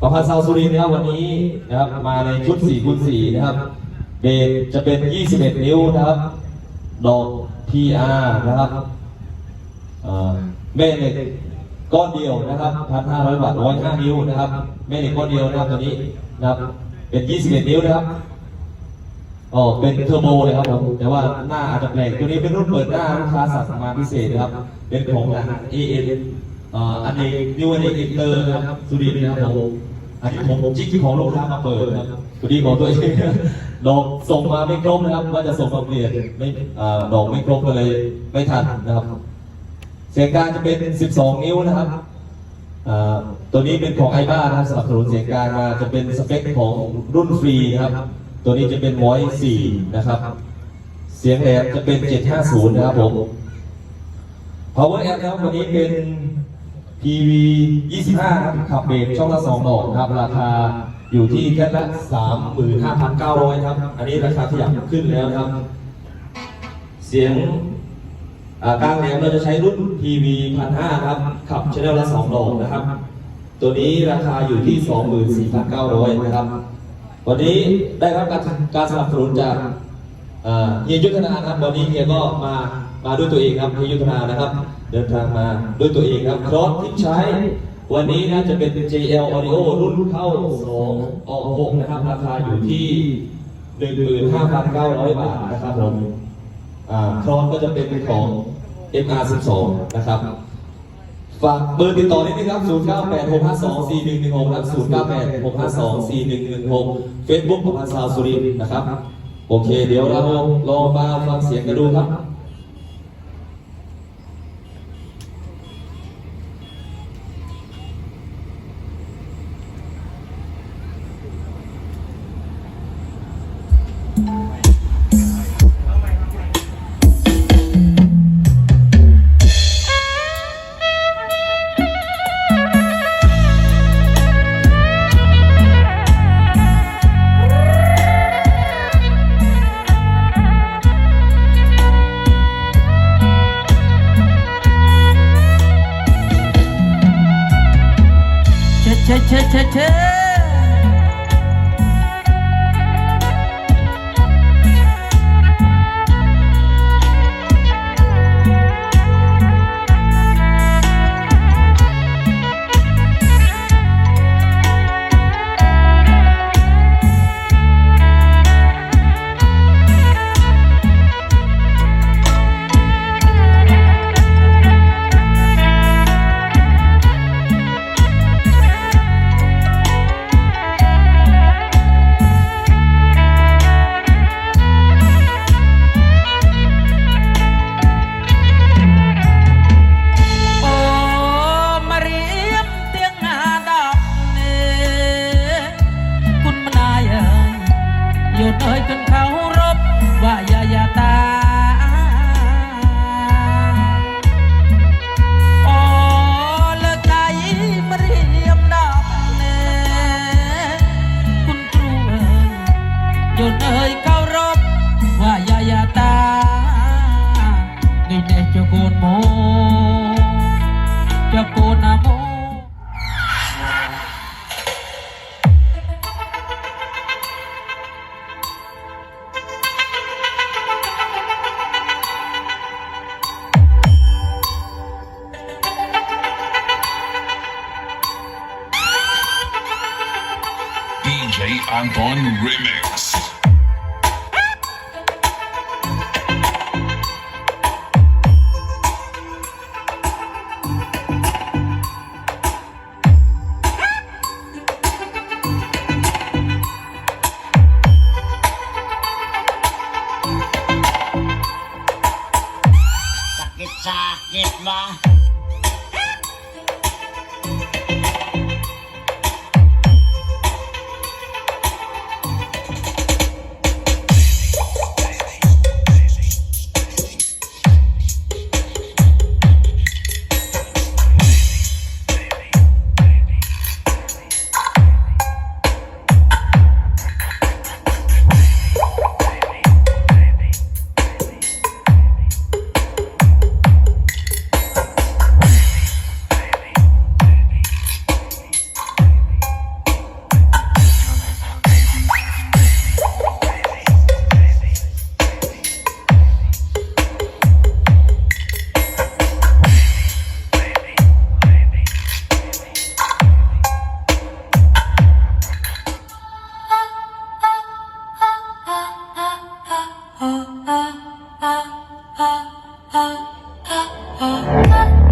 ประพันธ์ซาวสุรินนะครับวันนี้นะครับมาในชุด4คูณ4นะครับเบสจะเป็น 21 นิ้วนะครับ ดอก PR นะครับเอ่อแม่เหล็กก้อนเดียวนะครับ1,500บาท105นิ้วนะครับแม่เหล็กก้อนเดียวนะครับตัวนี้นะครับ เป็น 21 นิ้วนะครับอ๋อเป็นเทอร์โบเลยครับผมแต่ว่าหน้าอาจจะแปลกตัวนี้เป็นรุ่นเปิดหน้าลูกค้าสั่งมาพิเศษนะครับ เป็นของทาง AN เอันนี้นิวอันนี้อินเตอร์นะครับสุรินทร์นะครับผมอันนี้ผมผมจิ๊กของลูกค้ามาเปิดนะครับตัวนี้ของตัวเองดอกส่งมาไม่ครบนะครับว่าจะส่งมาเปลี่ยนไม่ดอกไม่ครบก็เลยไม่ทันนะครับเสียงกลางจะเป็น 12 นิ้วนะครับตัวนี้เป็นของไอบ้านะครับสนับสนุนเสียงกลางมาจะเป็นสเปคของรุ่นฟรีนะครับ ตัวนี้จะเป็นไวสี่นะครับ เสียงแหลมจะเป็น 750 นะครับผม Power Amp นะครับวันนี้เป็น PV 25ครับขับเบสช่องละ 2 ดอกนะครับ ราคาอยู่ที่แค่ละ 35,900 ครับ อันนี้ราคาขยับขึ้นแล้วนะครับ เสียงกลางแหลมเราจะใช้รุ่น PV 1,500 ครับ ขับชแนลละ 2 ดอกนะครับ ตัวนี้ราคาอยู่ที่ 24,900 นะครับ วันนี้ได้รับการการสนับสนุนจากอ่าเฮียยุทธนาครับ วันนี้เฮียก็มามาด้วยตัวเองครับเฮียยุทธนานะครับ เดินทางมาด้วยตัวเองครับครอสที่ใช้ วันนี้นะจะเป็น JL Audio รุ่นเข้า2ออก6นะครับ ราคาอยู่ที่ 15,900 บาทนะครับผมครอสก็จะเป็นของ MR12 นะครับฝากเบอร์ติดต่อนิดนึงครับ 0986524116ครับ0986524116 Facebook ประพันธ์สาวสุรินนะครับ โอเค เดี๋ยวเราลองมาฟังเสียงกันดูครับ ቸቸቸቸ นี่แน่เจ้าโกนโมเจ้าโกนนะโม DJ Anton Remix. I get my. 啊啊啊啊！